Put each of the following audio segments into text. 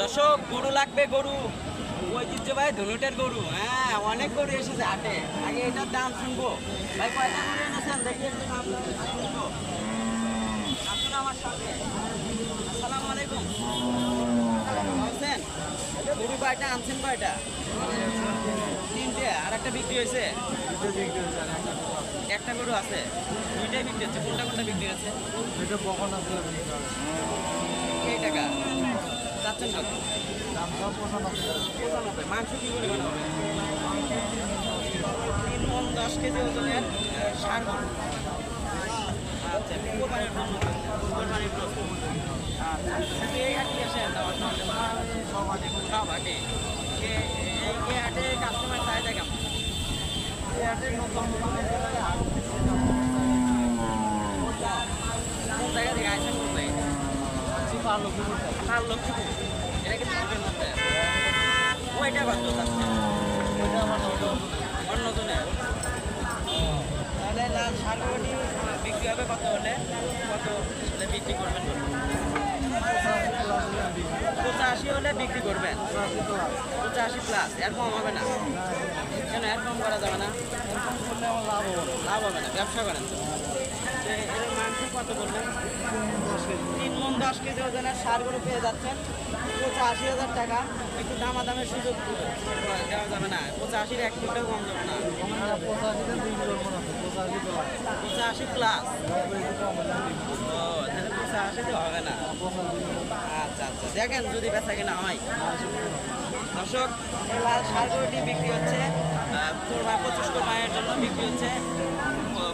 দর্শক গরু লাগবে গরু। ঐতিহ্যবাহী ধনুটের গরু। হ্যাঁ অনেক গরু এসেছে হাটে। আগে এটার দাম শুনব। ভাই কয়টা গরু এনেছেন? দেখি একটু দাম শুনব। আসুন আমার সাথে আসসালামু আলাইকুম। আছেন গরু কয়টা? আনছেন কয়টা? তিনটে। আর একটা বিক্রি হয়েছে? একটা গরু আছে। দুইটাই বিক্রি হচ্ছে। কোনটা কোনটা বিক্রি হচ্ছে আসলে এই টাকা। মাংস কি পরিমাণ হবে তিন মন দশ কেজি ওজনের গরু। আচ্ছা কোরবানির জন্য কোরবানির প্রস্তুত আচ্ছা এই হাটে জন্য সব হাটে সব হাটে এই হাটে কাস্টমার চাহিদা এই হাটে নতুন কোন জায়গা থেকে আসেন ভালো কিছু লক্ষ্মীপুর ওইটা কত ওইটা আমার অন্য জনের তাহলে লাল শালগড়ি বিক্রি হবে কত হলে কত হলে বিক্রি করবেন পঁচাশি হলে বিক্রি করবেন পঁচাশি প্লাস এর কম হবে না কেন এর কম করা যাবে না লাভ হবে লাভ হবে না ব্যবসা করেন তো এর মাংস কত কেজি তিন মন দশ কেজি ওজনের সার গরু পেয়ে যাচ্ছেন। পঁচাশি হাজার টাকা। একটু সুযোগ দেওয়া যাবে না এক কম যাবে না তো প্লাস পঁচাশিতে হবে না আচ্ছা আচ্ছা দেখেন যদি বেচা কিনা হয় দর্শক শালগরুটি বিক্রি হচ্ছে আহ, পঁচিশ কোরবানের জন্য বিক্রি হচ্ছে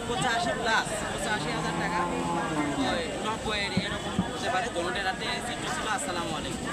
পঁচাশি প্লাস পঁচাশি হাজার টাকা। নব্বই এরকম হতে পারে দোনোটের হাতে ছিল আসসালামু আলাইকুম